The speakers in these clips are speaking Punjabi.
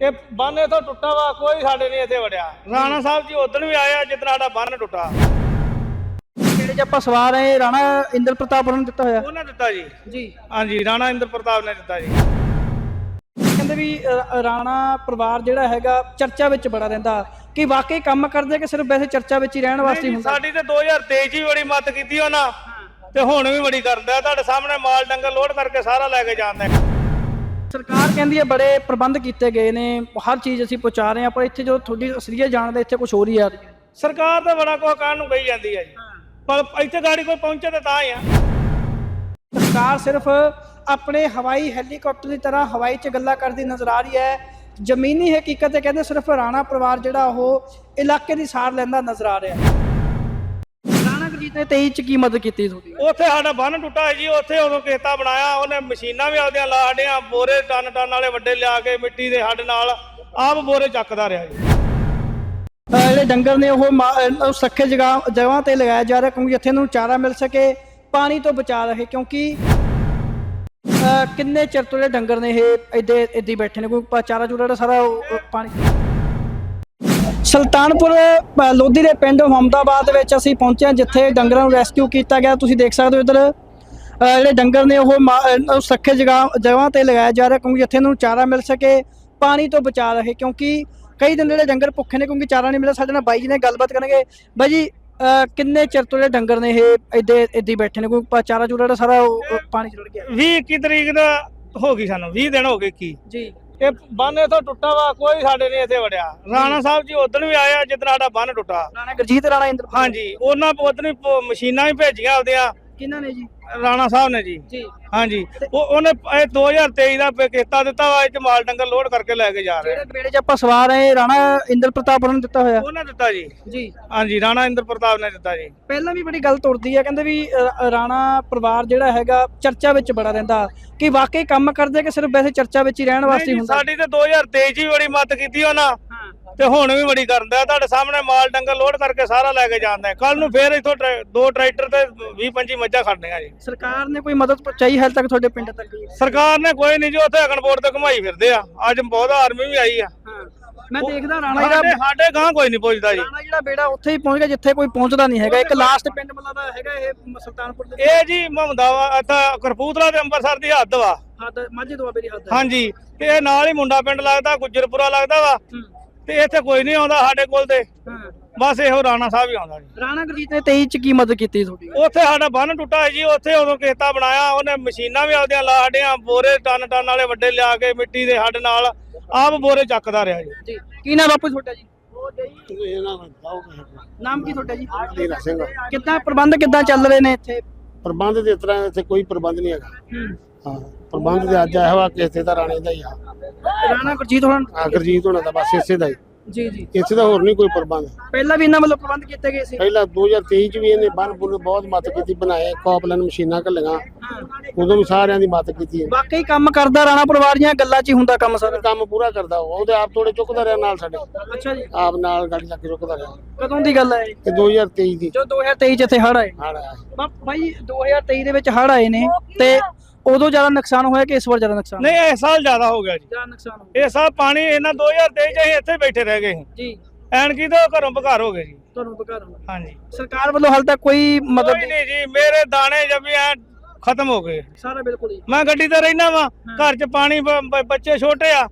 ਇਹ ਬੰਨ ਇਥੋਂ ਟੁੱਟਾ ਵਾ ਕੋਈ ਸਾਡੇ ਨਹੀਂ ਇੱਥੇ ਵੜਿਆ। ਰਾਣਾ ਸਾਹਿਬ ਜੀ ਉਦੋਂ ਵੀ ਆਇਆ ਜਿੱਦਣ ਸਾਡਾ ਬੰਨ ਟੁੱਟਾ। ਜਿਹੜੇ ਚ ਆਪਾਂ ਸਵਾਰ ਆਏ ਰਾਣਾ ਇੰਦਰ ਪ੍ਰਤਾਪ ਨੂੰ ਦਿੱਤਾ ਹੋਇਆ? ਉਹਨੇ ਦਿੱਤਾ ਜੀ। ਜੀ। ਹਾਂਜੀ ਰਾਣਾ ਇੰਦਰ ਪ੍ਰਤਾਪ ਨੇ ਦਿੱਤਾ ਜੀ। ਕਹਿੰਦੇ ਵੀ ਰਾਣਾ ਪਰਿਵਾਰ ਜਿਹੜਾ ਹੈਗਾ ਚਰਚਾ ਵਿੱਚ ਬੜਾ ਰਹਿੰਦਾ। ਕਿ ਵਾਕਈ ਕੰਮ ਕਰਦੇ ਕਿ ਸਿਰਫ ਵੈਸੇ ਚਰਚਾ ਵਿੱਚ ਹੀ ਰਹਿਣ ਵਾਸਤੇ ਹੁੰਦਾ? ਸਾਡੀ ਤੇ 2023 ਚ ਵੀ ਬੜੀ ਮਦਦ ਕੀਤੀ ਉਹਨਾਂ ਤੇ ਹੁਣ ਵੀ ਬੜੀ ਕਰਦਾ। ਤੁਹਾਡੇ ਸਾਹਮਣੇ ਮਾਲ ਡੰਗਰ ਲੋਡ ਕਰਕੇ ਸਾਰਾ ਲੈ ਕੇ ਜਾਂਦਾ। ਸਰਕਾਰ ਕਹਿੰਦੀ ਹੈ ਬੜੇ ਪ੍ਰਬੰਧ ਕੀਤੇ ਗਏ ਨੇ ਹਰ ਚੀਜ਼ ਅਸੀਂ ਪਹੁੰਚਾ ਰਹੇ ਹਾਂ ਪਰ ਇੱਥੇ ਜੋ ਤੁਹਾਡੀ ਅਸਲੀਅਤ ਜਾਣਦੇ ਇੱਥੇ ਕੁਝ ਹੋਰ ਹੀ ਆ ਰਹੀ ਹੈ। ਸਰਕਾਰ ਤਾਂ ਬੜਾ ਕੁਝ ਕਹਿਣ ਨੂੰ ਕਹੀ ਜਾਂਦੀ ਹੈ ਜੀ। ਪਰ ਇੱਥੇ ਗਾੜੀ ਕੋਈ ਪਹੁੰਚੇ ਤਾਂ ਤਾਂ ਹੀ ਆ। ਸਰਕਾਰ ਸਿਰਫ ਆਪਣੇ ਹਵਾਈ ਹੈਲੀਕਾਪਟਰ ਦੀ ਤਰ੍ਹਾਂ ਹਵਾਈ 'ਚ ਗੱਲਾਂ ਕਰਦੀ ਨਜ਼ਰ ਆ ਰਹੀ ਹੈ। ਜ਼ਮੀਨੀ ਹਕੀਕਤ ਤੇ ਕਹਿੰਦੇ ਸਿਰਫ ਰਾਣਾ ਪਰਿਵਾਰ ਜਿਹੜਾ ਉਹ ਇਲਾਕੇ ਦੀ ਸਾਰ ਲੈਂਦਾ ਨਜ਼ਰ ਆ ਰਿਹਾ ਹੈ। ਨੇ 23 'ਚ ਕੀ ਮਦਦ ਕੀਤੀ ਤੁਹਾਡੀ? ਉੱਥੇ ਸਾਡਾ ਬੰਨ ਟੁੱਟਾ ਹੈ ਜੀ ਉੱਥੇ ਉਦੋਂ ਕੀਤਾ ਬਣਾਇਆ ਉਹਨੇ ਮਸ਼ੀਨਾਂ ਵੀ ਆਪਦੀਆਂ ਲਾ ਛੱਡੀਆਂ ਬੋਰੇ ਟਨ ਟਨ ਵਾਲੇ ਵੱਡੇ ਲਿਆ ਕੇ ਮਿੱਟੀ ਦੇ ਸਾਡੇ ਨਾਲ ਆਪ ਬੋਰੇ ਚੱਕਦਾ ਰਿਹਾ ਜੀ। ਜਿਹੜੇ ਡੰਗਰ ਨੇ ਉਹ ਸੱਖੇ ਜਗ੍ਹਾ ਜਗ੍ਹਾ ਤੇ ਲਗਾਇਆ ਜਾ ਰਿਹਾ ਕਿਉਂਕਿ ਇੱਥੇ ਨੂੰ ਚਾਰਾ ਮਿਲ ਸਕੇ ਪਾਣੀ ਤੋਂ ਬਚਾ ਰਹੇ ਕਿਉਂਕਿ ਕਿੰਨੇ ਚਿਰ ਤੋਂ ਜਿਹੜੇ ਡੰਗਰ ਨੇ ਇਹ ਇੱਦੇ ਇੱਦੀ ਬੈਠੇ ਨੇ ਕੋਈ ਚਾਰਾ ਚੂਰਾ ਜਿਹੜਾ ਸਾਰਾ ਪਾਣੀ ਸੁਲਤਾਨਪੁਰ ਲੋਧੀ ਦੇ ਪਿੰਡ ਮੁਹੰਮਦਾਬਾਦ ਵਿੱਚ ਅਸੀਂ ਪਹੁੰਚੇ ਹਾਂ ਜਿੱਥੇ ਡੰਗਰਾਂ ਨੂੰ ਰੈਸਕਿਊ ਕੀਤਾ ਗਿਆ। ਤੁਸੀਂ ਦੇਖ ਸਕਦੇ ਹੋ ਇੱਧਰ ਜਿਹੜੇ ਡੰਗਰ ਨੇ ਉਹ ਸੱਖੇ ਜਗ੍ਹਾ ਜਗ੍ਹਾ ਤੇ ਲਗਾਇਆ ਜਾ ਰਿਹਾ ਕਿਉਂਕਿ ਇੱਥੇ ਨੂੰ ਚਾਰਾ ਮਿਲ ਸਕੇ ਪਾਣੀ ਤੋਂ ਬਚਾ ਰਹੇ ਕਿਉਂਕਿ ਕਈ ਦਿਨ ਜਿਹੜੇ ਡੰਗਰ ਭੁੱਖੇ ਨੇ ਕਿਉਂਕਿ ਚਾਰਾ ਨਹੀਂ ਮਿਲਿਆ। ਸਾਡੇ ਨਾਲ ਬਾਈ ਜੀ ਨੇ ਗੱਲਬਾਤ ਕਰਨਗੇ। ਬਾਈ ਜੀ ਕਿੰਨੇ ਚਿਰ ਤੋਂ ਜਿਹੜੇ ਡੰਗਰ ਨੇ ਇਹ ਇੱਦੇ ਇੱਦੀ ਬੈਠੇ ਨੇ? ਕੋਈ ਪਾ- ਚਾਰਾ ਚੂਰਾ ਜਿਹੜਾ ਸਾਰਾ ਪਾਣੀ ਚ ਰੜ ਗਿਆ? 20 21 ਤਰੀਕ ਦਾ ਹੋ ਗਈ ਸਾਨੂੰ 20 ਦਿਨ ਹੋ ਗਏ ਕੀ। ਜੀ। ਇਹ ਬੰਨ ਇਥੋਂ ਟੁੱਟਾ ਵਾ ਕੋਈ ਸਾਡੇ ਨਹੀਂ ਇੱਥੇ ਵੜਿਆ। ਰਾਣਾ ਸਾਹਿਬ ਜੀ ਉਦੋਂ ਵੀ ਆਇਆ ਜਿੱਦਣ ਸਾਡਾ ਬੰਨ ਟੁੱਟਾ। ਰਾਣਾ ਗੁਰਜੀਤ ਰਾਣਾ ਇੰਦਰ ਹਾਂਜੀ ਉਹਨਾਂ ਉਦੋਂ ਵੀ ਪ- ਮਸ਼ੀਨਾਂ ਵੀ ਭੇਜੀਆਂ ਆਪਦੀਆਂ। ਕਿਹਨਾਂ ਨੇ ਜੀ? ਰਾਣਾ ਸਾਹਿਬ ਨੇ ਜੀ। ਜੀ। ਹਾਂਜੀ। ਉਹ ਉਹਨੇ ਇਹ 2023 ਦਾ ਕਿਸ਼ਤਾ ਦਿੱਤਾ ਵਾ ਇਹ ਚ ਮਾਲ ਡੰਗਰ ਲੋਡ ਕਰਕੇ ਲੈ ਕੇ ਜਾ ਰਹੇ ਜਿਹੜੇ ਬੇੜੇ 'ਚ ਆਪਾਂ ਸਵਾਰ ਆਏ ਰਾਣਾ ਇੰਦਰ ਪ੍ਰਤਾਪ ਉਹਨਾਂ ਨੂੰ ਦਿੱਤਾ ਹੋਇਆ? ਉਹਨੇ ਦਿੱਤਾ ਜੀ। ਜੀ। ਹਾਂਜੀ ਰਾਣਾ ਇੰਦਰ ਪ੍ਰਤਾਪ ਨੇ ਦਿੱਤਾ ਜੀ। ਪਹਿਲਾਂ ਵੀ ਬੜੀ ਗੱਲ ਤੁਰਦੀ ਹੈ ਕਹਿੰਦੇ ਵੀ ਰਾਣਾ ਪਰਿਵਾਰ ਜਿਹੜਾ ਹੈਗਾ ਚਰਚਾ ਵਿੱਚ ਬੜਾ ਰਹਿੰਦਾ। ਕਿ ਵਾਕਈ ਕੰਮ ਕਰਦੇ ਕਿ ਸਿਰਫ ਵੈਸੇ ਚਰਚਾ ਵਿੱਚ ਹੀ ਰਹਿਣ ਵਾਸਤੇ ਜੀ, ਹੁੰਦਾ? ਸਾਡੀ ਤੇ 2023 ਚ ਵੀ ਬੜੀ ਮਦਦ ਕੀਤੀ ਉਹਨਾਂ। ਹਾਂ। ਤੇ ਹੁਣ ਵੀ ਬੜੀ ਕਰਦਾ ਤੁਹਾਡੇ ਸਾਹਮਣੇ ਮਾਲ ਡੰਗਰ ਲੋਡ ਕਰਕੇ ਸਾਰਾ ਲੈ ਕੇ ਜਾਂਦਾ ਕੱਲ ਨੂੰ ਫੇਰ ਇਥੋਂ ਦੋ ਟਰੈਕਟਰ ਤੇ 20 25 ਮੱਝਾਂ ਖੜਨੀਆਂ ਜੀ। ਸਰਕਾਰ ਨੇ ਕੋਈ ਮਦਦ ਪਹੁੰਚਾਈ ਹਾਲ ਤੱਕ ਤੁਹਾਡੇ ਪਿੰਡ ਤੱਕ? ਸਰਕਾਰ ਨੇ ਕੋਈ ਨਹੀਂ ਜੀ ਉੱਥੇ ਅਗਨਪੁਰ ਤੇ ਘੁਮਾਈ ਫਿਰਦੇ ਆ। ਅੱਜ ਬਹੁਤ ਆਰਮੀ ਵੀ ਆਈ ਆ। ਮੈਂ ਦੇਖਦਾ ਰਾਣਾ ਜਿਹੜਾ ਸਾਡੇ ਗਾਂ ਕੋਈ ਨਹੀਂ ਪੁੱਛਦਾ ਜੀ। ਰਾਣਾ ਜਿਹੜਾ ਬੇੜਾ ਉੱਥੇ ਹੀ ਪਹੁੰਚ ਗਿਆ ਜਿੱਥੇ ਕੋਈ ਪਹੁੰਚਦਾ ਨਹੀਂ ਹੈਗਾ। ਇੱਕ ਲਾਸਟ ਪਿੰਡ ਮਤਲਬ ਦਾ ਹੈਗਾ ਇਹ ਸੁਲਤਾਨਪੁਰ ਦੇ ਇਹ ਜੀ ਮਹਮਦਾਵਾ ਇੱਥੇ ਕਰਪੂਤਲਾ ਤੇ ਅੰਮ੍ਰਿਤਸਰ ਦੀ ਹੱਦ ਵਾ। ਹੱਦ ਮਾਝੇ ਦੁਆਬੇ ਦੀ ਹੱਦ ਹਾਂਜੀ। ਤੇ ਇਹ ਨਾਲ ਹੀ ਮੁੰਡਾ ਪਿੰਡ ਲੱਗਦਾ ਗੁੱਜਰਪੁਰਾ ਲੱਗਦਾ ਵਾ। ਤੇ ਇੱਥੇ ਕੋਈ ਨਹੀਂ ਆਉਂਦਾ ਸਾਡੇ ਕੋਲ ਤੇ। ਬਸ ਇਹੋ ਰਾਣਾ ਸਾਹਿਬ ਹੀ ਆਉਂਦਾ ਜੀ। ਰਾਣਾ ਗੁਰਜੀਤ ਨੇ 23 ਚ ਕੀ ਮਦਦ ਕੀਤੀ ਤੁਹਾਡੀ? ਉੱਥੇ ਸਾਡਾ ਬੰਨ ਟੁੱਟਾ ਹੈ ਜੀ ਉੱਥੇ ਉਦੋਂ ਕਿਸ਼ਤਾ ਬਣਾਇਆ ਉਹਨੇ ਮਸ਼ੀਨਾਂ ਵੀ ਆਪਦੀਆਂ ਲਾ ਛੱਡੀਆਂ ਬੋਰੇ ਟਨ ਟਨ ਵਾਲੇ ਵੱਡੇ ਲਿਆ ਕੇ ਮਿੱਟੀ ਦੇ ਸਾਡੇ ਨਾਲ ਆਪ ਬੋਰੇ ਚੱਕਦਾ ਰਿਹਾ ਜੀ। ਕੀ ਨਾਮ ਬਾਪੂ ਤੁਹਾਡਾ ਜੀ? ਨਾਮ ਕੀ ਤੁਹਾਡਾ ਜੀ? ਨੀਲਾ ਸਿੰਘ। ਕਿੱਦਾਂ ਪ੍ਰਬੰਧ ਕਿੱਦਾਂ ਚੱਲ ਰਹੇ ਨੇ ਇੱਥੇ? ਪ੍ਰਬੰਧ ਦੇ ਤਰ੍ਹਾਂ ਇੱਥੇ ਕੋਈ ਪ੍ਰਬੰਧ ਨਹੀਂ ਹੈਗਾ। ਹੂੰ। ਹਾਂ। ਪ੍ਰਬੰਧ ਤੇ ਅੱਜ ਆਇਆ ਵਾ ਕਿਸੇ ਦਾ ਰਾਣੇ ਦਾ ਹੀ ਆ। ਰਾਣਾ ਗੁਰਜੀਤ ਹੋਣਾ ਆਗਰਜੀਤ ਹੋਣਾ ਦਾ ਬਸ ਇਸੇ ਦਾ ਹੀ। ਜੀ ਜੀ। ਇੱਥੇ ਦਾ ਹੋਰ ਨਹੀਂ ਕੋਈ ਪ੍ਰਬੰਧ। ਪਹਿਲਾਂ ਵੀ ਇਹਨਾਂ ਵੱਲੋਂ ਪ੍ਰਬੰਧ ਕੀਤੇ ਗਏ ਸੀ? ਪਹਿਲਾਂ 2023 ਚ ਵੀ ਇਹਨੇ ਬੰਨ ਬੁੰਨ ਬਹੁਤ ਮਦਦ ਕੀਤੀ ਬਣਾਏ ਕੌਪਲਨ ਮਸ਼ੀਨਾਂ ਘੱਲੀਆਂ। ਉਦੋਂ ਵੀ ਸਾਰਿਆਂ ਦੀ ਮਦਦ ਕੀਤੀ ਹੈ। ਵਾਕਈ ਕੰਮ ਕਰਦਾ ਰਾਣਾ ਪਰਿਵਾਰ ਦੀਆਂ ਗੱਲਾਂ 'ਚ ਹੀ ਹੁੰਦਾ ਕੰਮ ਸਾਰਾ? ਕੰਮ ਪੂਰਾ ਕਰਦਾ ਉਹ। ਉਹਦੇ ਆਪ ਥੋੜੇ ਚੁੱਕਦਾ ਰਿਹਾ ਨਾਲ ਸਾਡੇ। ਅੱਛਾ ਜੀ। ਆਪ ਨਾਲ ਗਾੜੀ ਚੱਕ ਕੇ ਚੁੱਕਦਾ ਰਿਹਾ। ਕਦੋਂ ਦੀ ਗੱਲ ਹੈ ਇਹ? ਇਹ 2023 ਦੀ। ਜੋ 2023 ਚ ਇੱਥੇ ਹੜ ਆਏ। ਆਇਆ ਬਾ- ਬਾਈ 2023 ਦੇ ਵਿੱਚ ਹੜ ਆਏ ਨੇ ਤੇ ਉਦੋਂ ਜ਼ਿਆਦਾ ਨੁਕਸਾਨ ਹੋਇਆ ਕਿ ਇਸ ਵਾਰ ਜ਼ਿਆਦਾ ਨੁਕਸਾਨ ਨਹੀਂ ਇਸ ਸਾਲ ਜ਼ਿਆਦਾ ਹੋ ਗਿਆ ਜੀ। ਜ਼ਿਆਦਾ ਨੁਕਸਾਨ ਹੋਇਆ ਇਹ ਸਾਲ ਪਾਣੀ ਇਹਨਾਂ 2023 ਚ ਅਸੀਂ ਇੱਥੇ ਬੈਠੇ ਰਹਿ ਗਏ ਸੀ। ਜੀ। ਐਨਕੀ ਤੋਂ ਘਰੋਂ ਬਘਾਰ ਹੋ ਗਏ ਜੀ। ਤੁਹਾਨੂੰ ਬਕਾ ਰਹਾ ਹਾਂਜੀ। ਸਰਕਾਰ ਵੱਲੋਂ ਹਾਲ ਤੱਕ ਕੋਈ ਮਦਦ ਕੋਈ ਨਹੀਂ ਜੀ ਮੇਰੇ ਦਾਣੇ ਜਮੀ ਐ ਖਤਮ ਹੋ ਗਏ। ਸਾਰਾ ਬਿਲਕੁਲ ਹੀ। ਮੈਂ ਗੱਡੀ ਤੇ ਰਹਿਣਾ ਵਾਂ ਘਰ 'ਚ ਪਾਣੀ ਬ- ਬ- ਬੱਚੇ ਛੋਟੇ ਆ।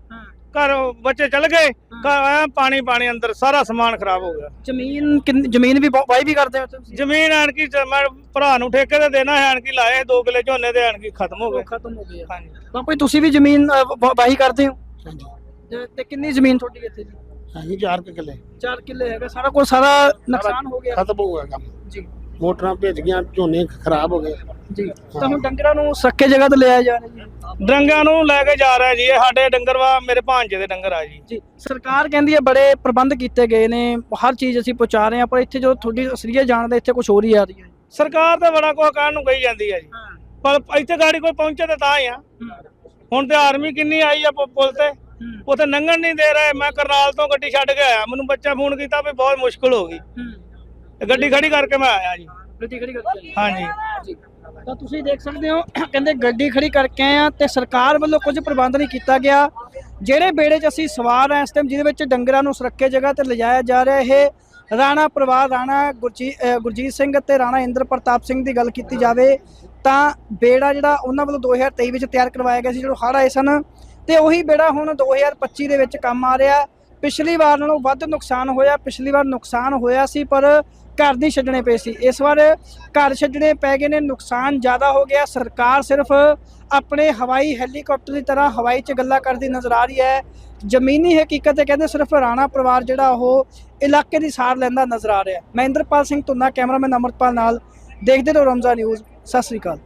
ਘਰ ਬੱਚੇ ਚਲ ਗਏ ਘਰ ਐਂ ਪਾਣੀ ਪਾਣੀ ਅੰਦਰ ਸਾਰਾ ਸਮਾਨ ਖਰਾਬ ਹੋ ਗਿਆ। ਜ਼ਮੀਨ ਕਿੰਨ- ਜ਼ਮੀਨ ਵੀ ਵਾਹੀ ਵੀ ਕਰਦੇ ਹੋ ਤੁਸੀਂ? ਜ਼ਮੀਨ ਐਨਕੀ ਚ ਮੈਂ ਭਰਾ ਨੂੰ ਠੇਕੇ ਤੇ ਦੇਣਾ ਹੈ ਐਨਕੀ ਲਾਏ 2 ਕਿਲੇ ਝੋਨੇ ਦੇ ਐਨਕੀ ਖਤਮ ਹੋ ਗਏ। ਖਤਮ ਹੋ ਗਏ। ਹਾਂਜੀ। ਬਾਪੂ ਜੀ, ਤੁਸੀਂ ਵੀ ਜ਼ਮੀਨ ਅ, ਵਾ- ਕਰਦੇ ਹੋ? ਹਾਂਜੀ। ਤੇ- ਤੇ ਕਿੰਨੀ ਜ਼ਮੀਨ ਤੁਹਾਡੀ ਇੱਥੇ ਜੀ? ਹਾਂਜੀ ਚਾਰ ਕੁ ਕਿੱਲੇ। 4 ਕਿੱਲੇ ਹੈਗਾ ਸਾਰਾ ਕੁਝ ਸਾਰਾ ਨੁਕਸਾਨ ਹੋ ਗਿਆ। ਖਤਮ ਹੋ ਗਿਆ ਕੰਮ। ਜੀ। ਮੋਟਰਾਂ ਭੇਜ ਗਈਆਂ ਝੋਨੇ ਖਰਾਬ ਹੋ ਗਏ। ਜੀ ਤਾਂ ਹੁਣ ਡੰਗਰਾਂ ਨੂੰ ਸੱਕੇ ਜਗ੍ਹਾ ਤੇ ਲਿਆਇਆ ਜਾ ਰਿਹਾ ਜੀ। ਡੰਗਿਆਂ ਨੂੰ ਲੈ ਕੇ ਜਾ ਰਿਹਾ ਜੀ ਇਹ ਸਾਡੇ ਡੰਗਰ ਵਾ ਮੇਰੇ ਭਾਂਜੇ ਦੇ ਡੰਗਰ ਆ ਜੀ। ਜੀ ਸਰਕਾਰ ਕਹਿੰਦੀ ਹੈ ਬੜੇ ਪ੍ਰਬੰਧ ਕੀਤੇ ਗਏ ਨੇ ਹਰ ਚੀਜ਼ ਅਸੀਂ ਪਹੁੰਚਾ ਰਹੇ ਹਾਂ ਪਰ ਇੱਥੇ ਜੋ ਤੁਹਾਡੀ ਅਸਲੀਅਤ ਜਾਣਦੇ ਇੱਥੇ ਕੁਝ ਹੋਰ ਹੀ ਆ ਰਹੀ ਹੈ ਸਰਕਾਰ ਤਾਂ ਬੜਾ ਕੁਝ ਕਹਿਣ ਨੂੰ ਕਹੀ ਜਾਂਦੀ ਹੈ ਜੀ। ਪਰ ਇੱਥੇ ਗਾੜੀ ਕੋਈ ਪਹੁੰਚੇ ਤਾਂ ਤਾਂ ਹੀ ਆ। ਹੁਣ ਤੇ ਆਰਮੀ ਕਿੰਨੀ ਆਈ ਆ ਪੁਲ ਤੇ? ਉੱਥੇ ਲੰਘਣ ਨਹੀਂ ਦੇ ਰਹੇ ਮੈਂ ਕਰਨਾਲ ਤੋਂ ਗੱਡੀ ਛੱਡ ਕੇ ਆਇਆ। ਮੈਨੂੰ ਬੱਚਾ ਫੋਨ ਕੀਤਾ ਵੀ ਬਹੁਤ ਮੁਸ਼ਕਲ ਹੋ ਗਈ। ਤੇ ਗੱਡੀ ਖੜੀ ਕਰਕੇ ਮੈਂ ਆਇਆ ਜੀ। ਗੱਡੀ ਖੜੀ ਕਰਕੇ ਹਾਂਜੀ। ਜੀ। ਤਾਂ ਤੁਸੀਂ ਦੇਖ ਸਕਦੇ ਹੋ ਕਹਿੰਦੇ ਗੱਡੀ ਖੜੀ ਕਰਕੇ ਆਏ ਆ ਤੇ ਸਰਕਾਰ ਵੱਲੋਂ ਕੁਝ ਪ੍ਰਬੰਧ ਨਹੀਂ ਕੀਤਾ ਗਿਆ। ਜਿਹੜੇ ਬੇੜੇ 'ਚ ਅਸੀਂ ਸਵਾਰ ਹਾਂ ਇਸ ਟਾਈਮ ਜਿਹਦੇ ਵਿੱਚ ਡੰਗਰਾਂ ਨੂੰ ਸੁਰੱਖਿਅਤ ਜਗ੍ਹਾ ਤੇ ਲਿਜਾਇਆ ਜਾ ਰਿਹਾ ਇਹ ਰਾਣਾ ਪਰਿਵਾਰ ਰਾਣਾ ਗੁਰਜੀਤ ਸਿੰਘ ਅਤੇ ਰਾਣਾ ਇੰਦਰ ਪ੍ਰਤਾਪ ਸਿੰਘ ਦੀ ਗੱਲ ਕੀਤੀ ਜਾਵੇ ਤਾਂ ਬੇੜਾ ਜਿਹੜਾ ਉਹਨਾਂ ਵੱਲੋਂ 2023 ਵਿੱਚ ਤਿਆਰ ਕਰਵਾਇਆ ਗਿਆ ਸੀ ਜਦੋਂ ਹੜ੍ਹ ਆਏ ਸਨ ਤੇ ਉਹੀ ਬੇੜਾ ਹੁਣ 2025 ਦੇ ਵਿੱਚ ਕੰਮ ਆ ਰਿਹਾ। ਪਿਛਲੀ ਵਾਰ ਨਾਲੋਂ ਵੱਧ ਨੁਕਸਾਨ ਹੋਇਆ, ਪਿਛਲੀ ਵਾਰ ਨੁਕਸਾਨ ਹੋਇਆ ਸੀ, ਪਰ ਘਰ ਨਹੀਂ ਛੱਡਣੇ ਪਏ ਸੀ। ਇਸ ਵਾਰ ਘਰ ਛੱਡਣੇ ਪੈ ਗਏ ਨੇ, ਨੁਕਸਾਨ ਜ਼ਿਆਦਾ ਹੋ ਗਿਆ। ਸਰਕਾਰ ਸਿਰਫ ਆਪਣੇ ਹਵਾਈ ਹੈਲੀਕਾਪਟਰ ਦੀ ਤਰ੍ਹਾਂ ਹਵਾਈ 'ਚ ਗੱਲਾਂ ਕਰਦੀ ਨਜ਼ਰ ਆ ਰਹੀ ਹੈ। ਜ਼ਮੀਨੀ ਹਕੀਕਤ ਇਹ ਕਹਿੰਦੇ ਸਿਰਫ ਰਾਣਾ ਪਰਿਵਾਰ ਜਿਹੜਾ ਉਹ ਇਲਾਕੇ ਦੀ ਸਾਰ ਲੈਂਦਾ ਨਜ਼ਰ ਆ ਰਿਹਾ ਮਹਿੰਦਰਪਾਲ ਸਿੰਘ ਧੁੰਨਾ, ਕੈਮਰਾਮੈਨ ਅਮਰਪਾਲ ਨਾਲ, ਦੇਖਦੇ ਰਹੋ ਰਮਜ਼ਾ ਨਿਊਜ਼। ਸਤਿ ਸ੍ਰੀ ਅਕਾਲ।